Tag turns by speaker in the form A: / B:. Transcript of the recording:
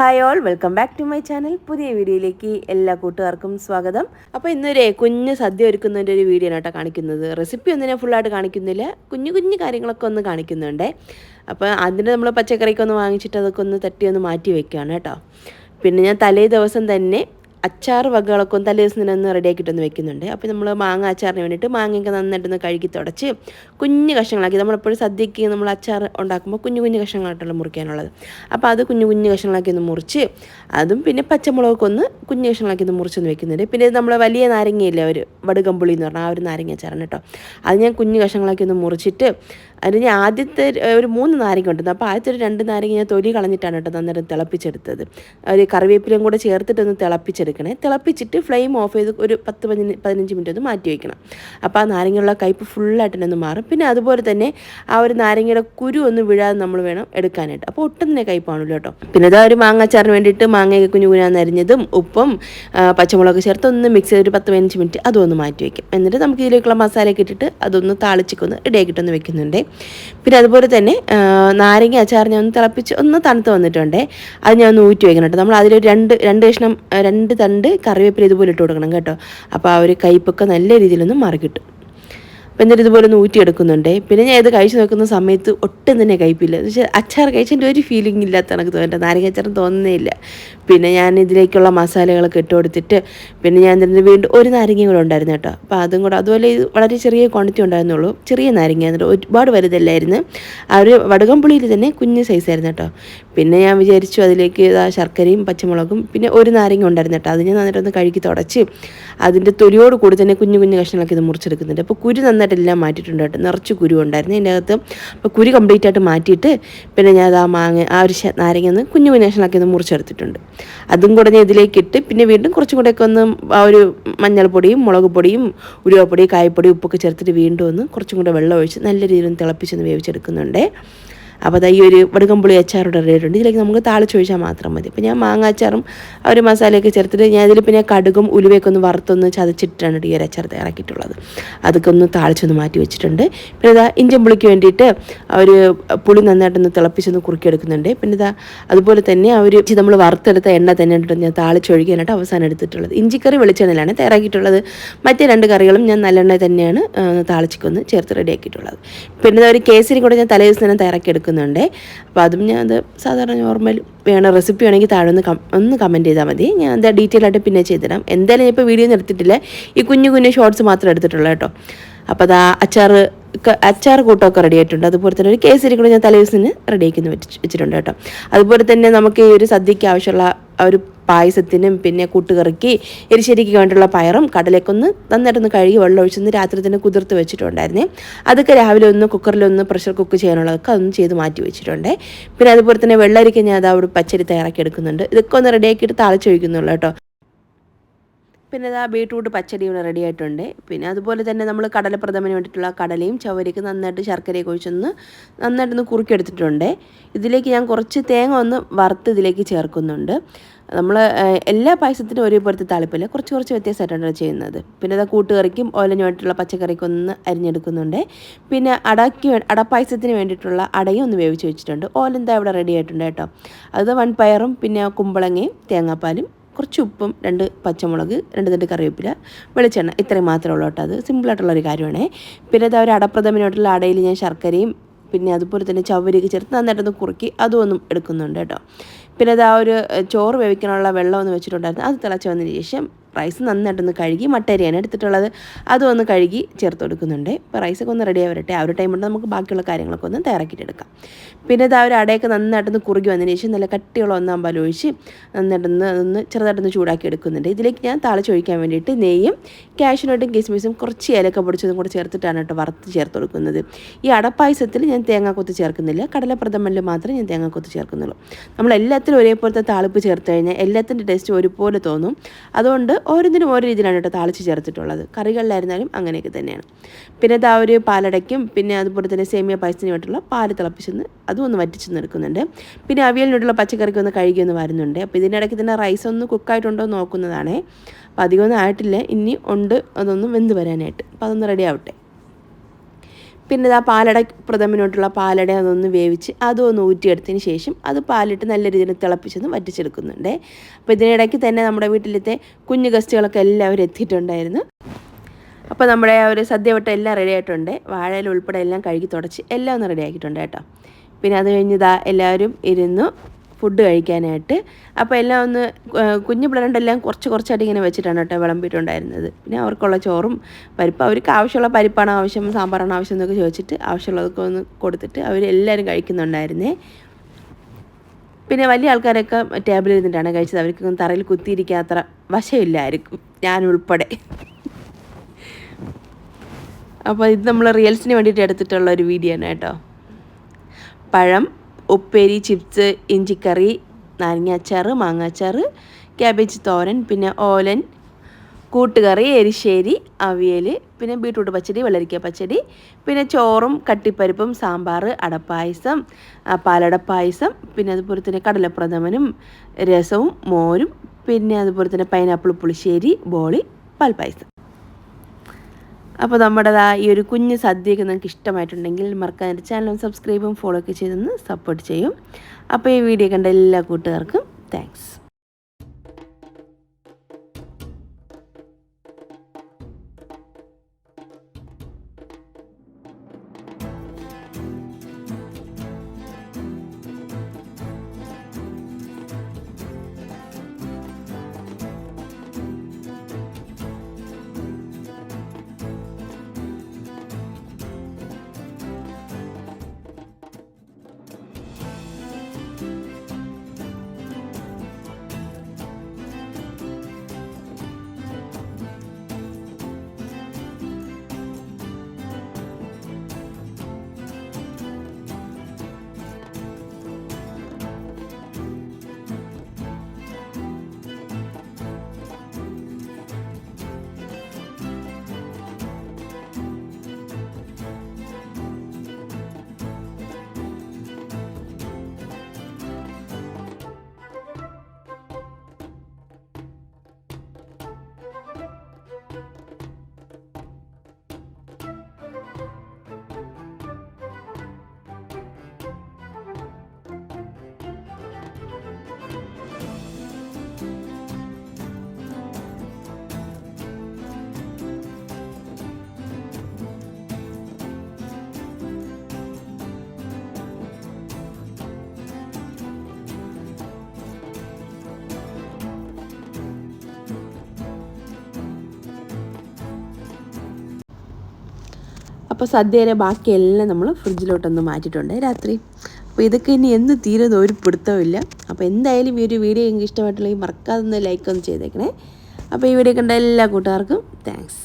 A: Hi all welcome back to my channel പുതിയ വീഡിയോയിലേക്ക് എല്ലാ കൂട്ടുകാർക്കും സ്വാഗതം. അപ്പോൾ ഇന്നൊരു കുഞ്ഞ് സദ്യ ഒരുക്കുന്നതിന്റെ ഒരു വീഡിയോ ആണ് കാണിക്കുന്നത്. റെസിപ്പി ഒന്നും ഞാൻ ഫുള്ളായിട്ട് കാണിക്കുന്നില്ല. കുഞ്ഞു കുഞ്ഞു കാര്യങ്ങളൊക്കെ ഒന്ന് കാണിക്കുന്നുണ്ട്. അപ്പോൾ അതിന് നമ്മൾ പച്ചക്കറിക്കൊന്ന് വാങ്ങിച്ചിട്ട് അതൊക്കെ ഒന്ന് തട്ടി ഒന്ന് മാറ്റി വെക്കുകയാണ് കേട്ടോ. പിന്നെ ഞാൻ തലേ ദിവസം തന്നെ അച്ചാർ വകകളൊക്കെ ഒന്ന് തലേ ദിവസം തന്നെ ഒന്ന് റെഡിയാക്കിയിട്ടൊന്ന് വെക്കുന്നുണ്ട്. അപ്പോൾ നമ്മൾ മാങ്ങ അച്ചാറിന് വേണ്ടിയിട്ട് മാങ്ങയൊക്കെ നന്നായിട്ടൊന്ന് കഴുകി തുടച്ച് കുഞ്ഞു കഷ്ണങ്ങളാക്കി. നമ്മളെപ്പോഴും സദ്യയ്ക്ക് നമ്മൾ അച്ചാർ ഉണ്ടാക്കുമ്പോൾ കുഞ്ഞു കുഞ്ഞു കഷ്ണങ്ങളായിട്ടുള്ള മുറിക്കാനുള്ളത്. അപ്പോൾ അത് കുഞ്ഞു കുഞ്ഞു കഷ്ണങ്ങളാക്കി ഒന്ന് മുറിച്ച് അതും പിന്നെ പച്ചമുളകൊക്കെ ഒന്ന് കുഞ്ഞു കഷ്ണങ്ങളാക്കി ഒന്ന് മുറിച്ചൊന്ന് വെക്കുന്നുണ്ട്. പിന്നെ നമ്മൾ വലിയ നാരങ്ങയില്ലേ ഒരു വടുകമ്പുളി എന്ന് പറഞ്ഞാൽ ആ ഒരു നാരങ്ങ അച്ചാറാണ് കേട്ടോ. അത് ഞാൻ കുഞ്ഞു കഷ്ണങ്ങളാക്കി ഒന്ന് മുറിച്ചിട്ട് അതിന് ഞാൻ ആദ്യത്തെ ഒരു മൂന്ന് നാരങ്ങ ഉണ്ട് അപ്പോൾ ആദ്യത്തെ ഒരു രണ്ട് നാരങ്ങ ഞാൻ തൊലി കളഞ്ഞിട്ടാണ് കേട്ടോ അന്നേരം തിളപ്പിച്ചെടുത്തത്. ഒരു കറിവേപ്പിലയും കൂടെ ചേർത്തിട്ടൊന്ന് തിളപ്പിച്ചെടുക്കണേ. തിളപ്പിച്ചിട്ട് ഫ്ലെയിം ഓഫ് ചെയ്ത് ഒരു പത്ത് പതിനഞ്ച് പതിനഞ്ച് മിനിറ്റ് ഒന്ന് മാറ്റി വയ്ക്കണം അപ്പോൾ ആ നാരങ്ങയുള്ള കയ്പ്പ് ഫുള്ളായിട്ട് തന്നെ ഒന്ന് മാറും. പിന്നെ അതുപോലെ തന്നെ ആ ഒരു നാരങ്ങയുടെ കുരു ഒന്ന് വീഴാതെ നമ്മൾ വേണം എടുക്കാനായിട്ട്. അപ്പോൾ ഒട്ടും തന്നെ കയ്പ്പാണല്ലോ കേട്ടോ. പിന്നെ ഇതാ ഒരു മാങ്ങാച്ചാറിന് വേണ്ടിയിട്ട് മാങ്ങയൊക്കെ കുഞ്ഞു കുഞ്ഞാൻ അരിഞ്ഞതും ഉപ്പും പച്ചമുളക് ചേർത്ത് ഒന്ന് മിക്സ് ചെയ്ത് ഒരു പത്ത് പതിനഞ്ച് മിനിറ്റ് അതൊന്ന് മാറ്റി വയ്ക്കും എന്നിട്ട് നമുക്ക് ഇതിലേക്കുള്ള മസാലയൊക്കെ ഇട്ടിട്ട് അതൊന്ന് താളിച്ചിക്കൊന്ന് ഇടയാക്കിയിട്ടൊന്ന് വെക്കുന്നുണ്ട്. പിന്നെ അതുപോലെ തന്നെ നാരങ്ങ അച്ചാർ ഞാൻ ഒന്ന് തിളപ്പിച്ച് ഒന്ന് തണുത്ത് വന്നിട്ടുണ്ട്. അത് ഞാൻ ഒന്ന് ഊറ്റി വെക്കണം കേട്ടോ. നമ്മൾ അതിലൊരു രണ്ട് രണ്ട് കഷ്ണം രണ്ട് തണ്ട് കറിവേപ്പില ഇതുപോലെ ഇട്ട് കൊടുക്കണം കേട്ടോ. അപ്പോൾ ആ ഒരു കയ്പ്പൊക്കെ നല്ല രീതിയിലൊന്ന് മാറി കിട്ടും അപ്പം എന്നിട്ട് ഇതുപോലെ ഒന്ന് ഊറ്റിയെടുക്കുന്നുണ്ട് പിന്നെ ഞാൻ ഇത് കഴിച്ചു നോക്കുന്ന സമയത്ത് ഒട്ടും തന്നെ കഴിപ്പില്ല. പക്ഷേ അച്ചാർ കഴിച്ചതിന്റെ ഒരു ഫീലിംഗ് ഇല്ലാത്ത എനിക്ക് തോന്നുന്നത് നാരങ്ങ തോന്നുന്നേ പിന്നെ ഞാൻ ഇതിലേക്കുള്ള മസാലകളൊക്കെ ഇട്ട് കൊടുത്തിട്ട് പിന്നെ ഞാൻ ഇതിന് വീണ്ടും ഒരു നാരങ്ങയും കൂടെ ഉണ്ടായിരുന്നു കേട്ടോ. അപ്പോൾ അതും കൂടെ അതുപോലെ ഇത് വളരെ ചെറിയ ക്വാണ്ടിറ്റി ഉണ്ടായിരുന്നുള്ളൂ. ചെറിയ നാരങ്ങ എന്നിട്ട് ഒരുപാട് വലുതല്ലായിരുന്നു. ആ ഒരു വടകംപുളിയിൽ തന്നെ കുഞ്ഞ് സൈസായിരുന്നു കേട്ടോ. പിന്നെ ഞാൻ വിചാരിച്ചു അതിലേക്ക് ആ ശർക്കരയും പച്ചമുളകും പിന്നെ ഒരു നാരങ്ങ ഉണ്ടായിരുന്നു കേട്ടോ. അത് ഞാൻ നന്നായിട്ടൊന്ന് കഴുകി തുടച്ച് അതിന്റെ തൊലിയോട് കൂടി തന്നെ കുഞ്ഞു കുഞ്ഞു കഷ്ണങ്ങളൊക്കെ ഇത് മുറിച്ചെടുക്കുന്നുണ്ട്. അപ്പോൾ കുരു നന്നായിട്ടെല്ലാം മാറ്റിയിട്ടുണ്ട് കേട്ടോ. നിറച്ച് കുരു ഉണ്ടായിരുന്നു. അതിന്റെ അകത്ത് അപ്പോൾ കുരു കംപ്ലീറ്റ് ആയിട്ട് മാറ്റിയിട്ട് പിന്നെ ഞാൻ അത് ആ മാങ്ങ ആ ഒരു നാരങ്ങ ഒന്ന് കുഞ്ഞു കുഞ്ഞു കഷ്ണങ്ങളൊക്കെ ഒന്ന് മുറിച്ചെടുത്തിട്ടുണ്ട്. അതും കൂടെ ഞാൻ ഇതിലേക്ക് ഇട്ട് പിന്നെ വീണ്ടും കുറച്ചും കൂടെയൊക്കെ ഒന്ന് ആ ഒരു മഞ്ഞൾപ്പൊടിയും മുളക് പൊടിയും ഉരുവപ്പൊടി കായപ്പൊടി ഉപ്പൊക്കെ ചേർത്തിട്ട് വീണ്ടും ഒന്ന് കുറച്ചും കൂടെ വെള്ളം ഒഴിച്ച് നല്ല രീതിയിൽ ഒന്ന് തിളപ്പിച്ചൊന്ന് വേവിച്ചെടുക്കുന്നുണ്ട്. അപ്പോൾ അതാ ഈ ഒരു വടുകമ്പുളി അച്ചാറോട് റെഡിയായിട്ടുണ്ട് ഇതിലേക്ക് നമുക്ക് താളിച്ചൊഴിച്ചാൽ മാത്രം മതി. അപ്പോൾ ഞാൻ മാങ്ങ അച്ചാറും ആ ഒരു മസാലയൊക്കെ ചേർത്തിട്ട് ഞാൻ ഇതിൽ പിന്നെ കടുകും ഉലുവയൊക്കെ ഒന്ന് വറുത്തൊന്ന് ചതച്ചിട്ടാണ് ഈ ഒരു അച്ചാർ തയ്യാറാക്കിയിട്ടുള്ളത്. അതൊക്കെ ഒന്ന് താളിച്ചൊന്ന് മാറ്റി വെച്ചിട്ടുണ്ട്. പിന്നെ ഇതാ ഇഞ്ചമ്പുളിക്ക് വേണ്ടിയിട്ട് ആ ഒരു പുളി നന്നായിട്ടൊന്ന് തിളപ്പിച്ചൊന്ന് കുറുക്കിയെടുക്കുന്നുണ്ട്. പിന്നെ ഇതാ അതുപോലെ തന്നെ ആ ഒരു നമ്മൾ വറുത്തെടുത്ത എണ്ണ തന്നെ ഞാൻ താളിച്ചൊഴിക്കാനായിട്ട് അവസാനം എടുത്തിട്ടുള്ളത്. ഇഞ്ചിക്കറി വെളിച്ചെണ്ണയിലാണ് തയ്യാറാക്കിയിട്ടുള്ളത്. മറ്റേ രണ്ട് കറികളും ഞാൻ നല്ലെണ്ണ തന്നെയാണ് താളിച്ചിക്കൊന്ന് ചേർത്ത് റെഡിയാക്കിയിട്ടുള്ളത് പിന്നെ ഒരു കേസരി കൂടെ ഞാൻ തലേ ദിവസം തന്നെ തയ്യാറാക്കി എടുക്കുന്നുണ്ട് അപ്പോൾ അതും ഞാൻ അത് സാധാരണ നോർമൽ വേണ റെസിപ്പി ആണെങ്കിൽ താഴെ ഒന്ന് ഒന്ന് കമന്റ് ചെയ്താൽ മതി. ഞാൻ എന്താ ഡീറ്റെയിൽ ആയിട്ട് പിന്നെ ചെയ്തിടാം എന്തായാലും ഇപ്പോൾ വീഡിയോ ഒന്നും എടുത്തിട്ടില്ല. ഈ കുഞ്ഞു കുഞ്ഞു ഷോർട്സ് മാത്രമേ എടുത്തിട്ടുള്ളൂ കേട്ടോ. അപ്പോൾ അതാ അച്ചാർ അച്ചാർ കൂട്ടമൊക്കെ റെഡി ആയിട്ടുണ്ട്. അതുപോലെ തന്നെ ഒരു കേസരി കൂടെ ഞാൻ തലേ തലേദിവസത്തിന് റെഡിയാക്കി വെച്ച് വെച്ചിട്ടുണ്ട് കേട്ടോ. അതുപോലെ തന്നെ നമുക്ക് ഈ ഒരു സദ്യയ്ക്ക് ആവശ്യമുള്ള ഒരു പായസത്തിനും പിന്നെ കൂട്ടുകറിക്ക് എരിശ്ശേരിക്ക് വേണ്ടിയുള്ള പയറും കടലക്കൊന്ന് നന്നായിട്ടൊന്ന് കഴുകി വെള്ളം ഒഴിച്ചൊന്ന് രാത്രി തന്നെ കുതിർത്ത് വെച്ചിട്ടുണ്ടായിരുന്നേ. അതൊക്കെ രാവിലെ ഒന്ന് കുക്കറിലൊന്ന് പ്രഷർ കുക്ക് ചെയ്യാനുള്ളതൊക്കെ അതൊന്ന് ചെയ്ത് മാറ്റി വെച്ചിട്ടുണ്ട്. പിന്നെ അതുപോലെ തന്നെ വെള്ളരിക്ക ഞാൻ അത് അവിടെ പച്ചരി തയ്യാറാക്കി എടുക്കുന്നുണ്ട്. ഇതൊക്കെ ഒന്ന് റെഡിയാക്കിയിട്ട് താളിച്ചൊഴിക്കുന്നുള്ളൂ കേട്ടോ. പിന്നെ ഇതാ ബീട്രൂട്ട് പച്ചടി ഇവിടെ റെഡി ആയിട്ടുണ്ട്. പിന്നെ അതുപോലെ തന്നെ നമ്മൾ കടലപ്രഥമന് വേണ്ടിയിട്ടുള്ള കടലയും ചവരയ്ക്ക് നന്നായിട്ട് ശർക്കരയൊക്കെ ഒഴിച്ചൊന്ന് നന്നായിട്ടൊന്ന് കുറുക്കിയെടുത്തിട്ടുണ്ട്. ഇതിലേക്ക് ഞാൻ കുറച്ച് തേങ്ങ ഒന്ന് വറുത്ത് ഇതിലേക്ക് ചേർക്കുന്നുണ്ട്. നമ്മൾ എല്ലാ പായസത്തിനും ഒരേപോലത്തെ താളിപ്പല്ല. കുറച്ച് കുറച്ച് വ്യത്യാസമായിട്ടാണ് ചെയ്യുന്നത്. പിന്നെ അത് കൂട്ടുകറിക്കും ഓലനുമായിട്ടുള്ള പച്ചക്കറിക്കും ഒന്ന് അരിഞ്ഞെടുക്കുന്നുണ്ട്. പിന്നെ അടയ്ക്ക് അടപ്പായസത്തിന് വേണ്ടിയിട്ടുള്ള അടയും ഒന്ന് വേവിച്ച് വെച്ചിട്ടുണ്ട്. ഓലെന്താ ഇവിടെ റെഡി ആയിട്ടുണ്ട് കേട്ടോ. അത് വൺപയറും പിന്നെ കുമ്പളങ്ങയും തേങ്ങാപ്പാലും കുറച്ച് ഉപ്പും രണ്ട് പച്ചമുളക് രണ്ട് തണ്ട് കറിവേപ്പില വെളിച്ചെണ്ണ ഇത്രയും മാത്രമേ ഉള്ളൂ കേട്ടോ അത്. സിമ്പിളായിട്ടുള്ളൊരു കാര്യമാണ്. പിന്നെ അത് ഒരു അടപ്രഥമനായിട്ടുള്ള അടയിൽ ഞാൻ ശർക്കരയും പിന്നെ അതുപോലെ തന്നെ ചവരിയൊക്കെ ചേർത്ത് നന്നായിട്ടൊന്ന് കുറുക്കി അതും ഒന്നും എടുക്കുന്നുണ്ട് കേട്ടോ. പിന്നെ അത് ആ ഒരു ചോറ് വേവിക്കാനുള്ള വെള്ളം ഒന്ന് വെച്ചിട്ടുണ്ടായിരുന്നു. അത് തിളച്ച് വന്നതിന് ശേഷം റൈസ് നന്നായിട്ടൊന്ന് കഴുകി മട്ടരിയാണ് എടുത്തിട്ടുള്ളത്. അതും ഒന്ന് കഴുകി ചേർത്ത് കൊടുക്കുന്നുണ്ട്. ഇപ്പോൾ റൈസൊക്കെ ഒന്ന് റെഡി ആവരട്ടെ വരട്ടെ. ആ ഒരു ടൈം കൊണ്ട് നമുക്ക് ബാക്കിയുള്ള കാര്യങ്ങളൊക്കെ ഒന്ന് തയ്യാറാക്കിയിട്ടെടുക്കാം പിന്നെ ഇത് ആ ഒരു അടയൊക്കെ നന്നായിട്ടൊന്ന് കുറുകി വന്നതിന് ശേഷം നല്ല കട്ടിയുള്ള ഒന്നാം ഒഴിച്ച് നന്നായിട്ടൊന്ന് ഒന്ന് ചെറുതായിട്ടൊന്ന് ചൂടാക്കി എടുക്കുന്നുണ്ട്. ഇതിലേക്ക് ഞാൻ താളിച്ചൊഴിക്കാൻ വേണ്ടിയിട്ട് നെയ്യും ക്യാഷിനോട്ടും കിസ്മിസും കുറച്ച് ഏലക്ക പൊടിച്ചതും കൂടെ ചേർത്തിട്ടാണ് കേട്ടോ വറുത്ത് ചേർത്ത് കൊടുക്കുന്നത്. ഈ അടപ്പായസത്തിൽ ഞാൻ തേങ്ങാക്കൊത്ത് ചേർക്കുന്നില്ല. കടലപ്രഥമനിൽ മാത്രമേ ഞാൻ തേങ്ങാക്കൊത്ത് ചേർക്കുന്നുള്ളൂ. നമ്മൾ എല്ലാത്തിലും ഒരേപോലത്തെ താളിപ്പ് ചേർത്ത് കഴിഞ്ഞാൽ എല്ലാത്തിന്റെ ടേസ്റ്റ് ഒരുപോലെ തോന്നും. അതുകൊണ്ട് ഓരോന്നിനും ഓരോ രീതിയിലാണ് കേട്ടോ താളിച്ച് ചേർത്തിട്ടുള്ളത്. കറികളിലായിരുന്നാലും അങ്ങനെയൊക്കെ തന്നെയാണ്. പിന്നെ ഇതാ ഒരു പാലടയ്ക്കും പിന്നെ അതുപോലെ തന്നെ സേമിയ പായസത്തിന് വേണ്ടിയിട്ടുള്ള പാൽ തിളപ്പിച്ചെന്ന് അതും ഒന്ന് വറ്റിച്ച് നിൽക്കുന്നുണ്ട് പിന്നെ അവിയലിനോടുള്ള പച്ചക്കറിക്ക് ഒന്ന് കഴുകി ഒന്ന് വരുന്നുണ്ട്. അപ്പോൾ ഇതിനിടയ്ക്ക് തന്നെ റൈസ് ഒന്ന് കുക്കായിട്ടുണ്ടോ നോക്കുന്നതാണേ. അപ്പോൾ അധികമൊന്നും ആയിട്ടില്ല. ഇനി ഉണ്ട് അതൊന്നും വെന്ത് വരാനായിട്ട്. അപ്പോൾ അതൊന്ന് റെഡി ആവട്ടെ. പിന്നെ ഇതാ പാലട പ്രഥമനോട്ടുള്ള പാലട അതൊന്ന് വേവിച്ച് അതൊന്ന് ഊറ്റിയെടുത്തതിന് ശേഷം അത് പാലിട്ട് നല്ല രീതിയിൽ തിളപ്പിച്ചൊന്ന് വറ്റിച്ചെടുക്കുന്നുണ്ട്. അപ്പോൾ ഇതിനിടയ്ക്ക് തന്നെ നമ്മുടെ വീട്ടിലത്തെ കുഞ്ഞു ഗസ്റ്റുകളൊക്കെ എല്ലാവരും എത്തിയിട്ടുണ്ടായിരുന്നു. അപ്പോൾ നമ്മുടെ ആ ഒരു സദ്യ വട്ടം എല്ലാം റെഡി ആയിട്ടുണ്ട്. വാഴയിൽ ഉൾപ്പെടെ എല്ലാം കഴുകി തുടച്ച് എല്ലാം ഒന്ന് റെഡി ആക്കിയിട്ടുണ്ട് കേട്ടോ. പിന്നെ അത് കഴിഞ്ഞ് ഇതാ എല്ലാവരും ഇരുന്നു. ഫുഡ് കഴിക്കാനായിട്ട്. അപ്പോൾ എല്ലാം ഒന്ന് കുഞ്ഞു പിള്ളേരുണ്ടെല്ലാം കുറച്ച് കുറച്ചായിട്ട് ഇങ്ങനെ വെച്ചിട്ടാണ് കേട്ടോ വിളമ്പിയിട്ടുണ്ടായിരുന്നത്. പിന്നെ അവർക്കുള്ള ചോറും പരിപ്പ് അവർക്ക് ആവശ്യമുള്ള പരിപ്പാണ് ആവശ്യം സാമ്പാറാണ് ആവശ്യം എന്നൊക്കെ ചോദിച്ചിട്ട് ആവശ്യമുള്ളതൊക്കെ ഒന്ന് കൊടുത്തിട്ട് അവരെല്ലാവരും കഴിക്കുന്നുണ്ടായിരുന്നേ. പിന്നെ വലിയ ആൾക്കാരൊക്കെ ടേബിളിൽ ഇരുന്നിട്ടാണ് കഴിച്ചത്. അവർക്കൊന്നും തറയിൽ കുത്തിയിരിക്കാത്ര ഞാൻ ഉൾപ്പെടെ അപ്പോൾ ഇത് നമ്മൾ റിയൽസിന് വേണ്ടിയിട്ട് എടുത്തിട്ടുള്ള ഒരു വീഡിയോ ആണ് കേട്ടോ. പഴം ഉപ്പേരി ചിപ്സ് ഇഞ്ചിക്കറി നാരങ്ങാച്ചാറ് മാങ്ങാച്ചാറ് ക്യാബേജ് തോരൻ പിന്നെ ഓലൻ കൂട്ടുകറി എരിശ്ശേരി അവിയൽ പിന്നെ ബീട്രൂട്ട് പച്ചടി വെള്ളരിക്ക പച്ചടി പിന്നെ ചോറും കട്ടിപ്പരിപ്പും സാമ്പാർ അടപ്പായസം പാലട പായസം പിന്നെ അതുപോലെ തന്നെ കടലപ്രഥമനും രസവും മോരും പിന്നെ അതുപോലെ തന്നെ പൈനാപ്പിൾ പുളിശ്ശേരി ബോളി പാൽപ്പായസം. അപ്പോൾ നമ്മുടെ ഈ ഒരു കുഞ്ഞ് സദ്യയൊക്കെ നിങ്ങൾക്ക് ഇഷ്ടമായിട്ടുണ്ടെങ്കിൽ മറക്കാൻ എന്റെ ചാനലും സബ്സ്ക്രൈബും ഫോളോ ഒക്കെ ചെയ്തൊന്ന് സപ്പോർട്ട് ചെയ്യും. അപ്പോൾ ഈ വീഡിയോ കണ്ട എല്ലാ കൂട്ടുകാർക്കും താങ്ക്സ് അപ്പോൾ സദ്യയിലെ ബാക്കിയെല്ലാം നമ്മൾ ഫ്രിഡ്ജിലോട്ടൊന്ന് മാറ്റിയിട്ടുണ്ട്. രാത്രി. അപ്പോൾ ഇതൊക്കെ ഇനി എന്ന് തീരുന്ന ഒരു പിടുത്തമില്ല അപ്പോൾ എന്തായാലും ഈ ഒരു വീഡിയോ എനിക്ക് ഇഷ്ടമായിട്ടുണ്ടെങ്കിൽ മറക്കാതെ ഒന്ന് ലൈക്ക് ഒന്ന് ചെയ്തേക്കണേ. അപ്പോൾ ഈ വീഡിയോ കണ്ട എല്ലാ കൂട്ടുകാർക്കും താങ്ക്സ്